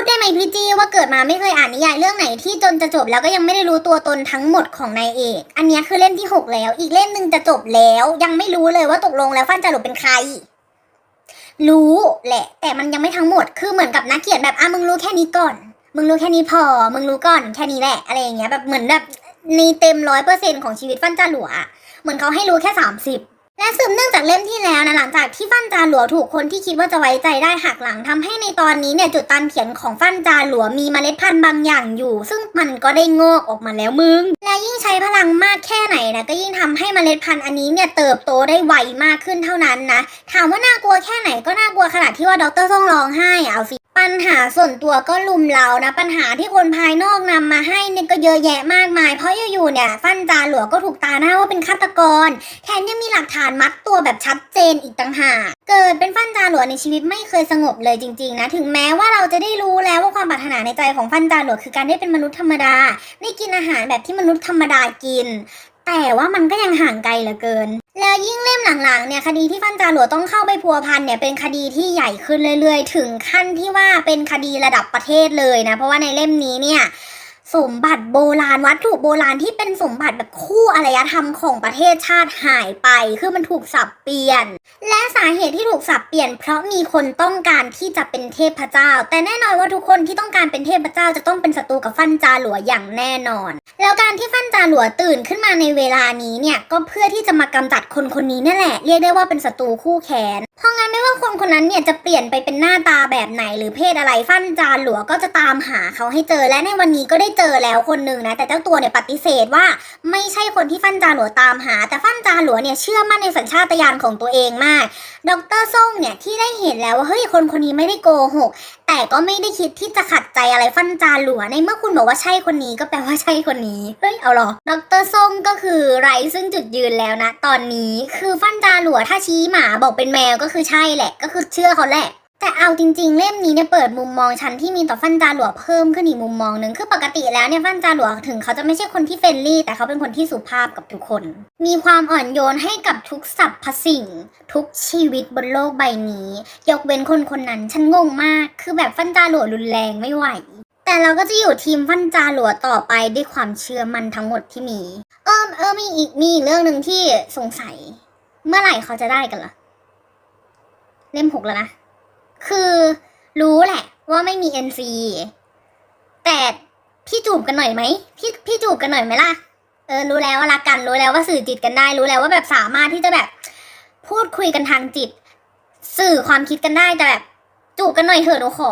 ดได้ไหมพี่จีว่าเกิดมาไม่เคยอ่านนิยายเรื่องไหนที่จนจะจบแล้วก็ยังไม่ได้รู้ตัวตนทั้งหมดของนายเอก อันนี้คือเล่มที่หกแล้ว อีกเล่มหนึ่งจะจบแล้ว ยังไม่รู้เลยว่าตกลงแล้วฟันจารุเป็นใคร รู้แหละ แต่มันยังไม่ทั้งหมดคือเหมือนกับนักเขียนแบบอะมึงรู้แค่นี้ก่อน มึงรู้แค่นี้พอ มึงรู้ก่อนแค่นี้แหละอะไรอย่างเงี้ยแบบเหมือนแบบในเต็มร้อยเปอร์เซ็นต์ของชีวิตฟันจาหลัวอะเหมือนเขาให้รู้แค่สามสิบ และสืบเนื่องจากเล่มที่แล้วนะหลังจากที่ฟันจาหลัวถูกคนที่คิดว่าจะไว้ใจได้หักหลังทำให้ในตอนนี้เนี่ยจุดตันเขียนของฟันจาหลัวมีเมล็ดพันธุ์บางอย่างอยู่ ซึ่งมันก็ได้งอกออกมาแล้วมึง และยิ่งใช้พลังมากแค่ไหนนะก็ยิ่งทำให้เมล็ดพันธุ์อันนี้เนี่ยเติบโตได้ไวมากขึ้นเท่านั้นนะถามว่าน่ากลัวแค่ไหนก็น่ากลัวขนาดที่ว่าด็อกเตอร์ต้องร้องไห้อะเอาสิ ปัญหาส่วนตัวก็ลุมเรานะ ปัญหาที่คนภายนอกนำมาให้เนี่ยก็เยอะแยะมากมาย เพราะอยู่ๆเนี่ยฟันจาหลัวก็ถูกตาหน้าว่าเป็นฆาตกร แถมยังมีหลักฐานมัดตัวแบบชัดเจนอีกต่างหากเกิดเป็นฟันจาหลัวในชีวิตไม่เคยสงบเลยจริง ๆ นะ ถึงแม้ว่าเราจะได้รู้แล้วว่าความปรารถนาในใจของฟันจาหลัวคือการได้เป็นมนุษย์ธรรมดาได้กินอาหารแบบที่มนุษย์ธรรมดากิน แต่ว่ามันก็ยังห่างไกลเหลือเกิน ยิ่งเล่มหลังๆเนี่ยคดีที่ฟันจาหลัวต้องเข้าไปพัวพันเนี่ยเป็นคดีที่ใหญ่ขึ้นเรื่อยๆ ถึงขั้นที่ว่าเป็นคดีระดับประเทศเลยนะเพราะว่าในเล่มนี้เนี่ย สมบัติโบราณวัตถุโบราณที่เป็นสมบัติแบบคู่อารยธรรมของประเทศชาติหายไป คือมันถูกสับเปลี่ยน และสาเหตุที่ถูกสับเปลี่ยน เพราะมีคนต้องการที่จะเป็นเทพเจ้า แต่แน่นอนว่าทุกคนที่ต้องการเป็นเทพเจ้าจะต้องเป็นศัตรูกับฟันจาหลัวอย่างแน่นอน แล้วการที่ฟันจาหลัวตื่นขึ้นมาในเวลานี้เนี่ยก็เพื่อที่จะมากำจัดคนคนนี้นี่นแหละเรียกได้ว่าเป็นศัตรูคู่แค้น เพราะงั้นไม่ว่าคนคนนั้นเนี่ยจะเปลี่ยนไปเป็นหน้าตาแบบไหน หรือเพศอะไรฟันจาหลัวก็จะตามหาเขาให้เจอและในวันนี้ก็ได้เจอแล้วคนหนึ่งนะแต่เจ้าตัวเนี่ยปฏิเสธว่าไม่ใช่คนที่ฟันจาหลัวตามหา แต่ฟันจาหลัวเนี่ยเชื่อมั่นในสัญชาตญาณของตัวเองมาก ดรส่งเนี่ยที่ได้เห็นแล้วว่าเฮ้ยคนคนนี้ไม่ได้โกหก ก็ไม่ได้คิดที่จะขัดใจอะไรฟันจาหลัวในเมื่อคุณบอกว่าใช่คนนี้ก็แปลว่าใช่คนนี้เฮ้ยเอาหรอดรซ่งก็คือไรซึ่งจุดยืนแล้วนะ ตอนนี้คือฟันจาหลัวถ้าชี้หมาบอกเป็นแมวก็คือใช่แหละ ก็คือเชื่อเขาแหละ แต่เอาจริง ๆ เล่มนี้เนี่ยเปิดมุมมองฉันที่มีต่อฟันจาหลัวเพิ่มขึ้นอีกมุมมองหนึ่งคือปกติแล้วเนี่ยฟันจาหลัวถึงเขาจะไม่ใช่คนที่เฟรนลี่ แต่เขาเป็นคนที่สุภาพกับทุกคน มีความอ่อนโยนให้กับทุกสรรพสิ่ง ทุกชีวิตบนโลกใบนี้ ยกเว้นคนคนนั้นฉันงงมาก คือแบบฟันจาหลัวรุนแรงไม่ไหวแต่เราก็จะอยู่ทีมฟันจาหลัวต่อไปด้วยความเชื่อมันทั้งหมดที่มี เออเออมีอีกมีอีกเรื่องหนึ่งที่สงสัย เมื่อไหร่เขาจะได้กันล่ะ เล่มหกแล้วนะ คือรู้แหละว่าไม่มี NC แต่พี่จูบกันหน่อยไหมพี่พี่จูบกันหน่อยไหมล่ะเออรู้แล้วว่ารักกันรู้แล้วว่าสื่อจิตกันได้ รู้แล้วว่าแบบสามารถที่จะแบบ พูดคุยกันทางจิต สื่อความคิดกันได้แต่แบบจูบกันหน่อยเถอะหนูขอ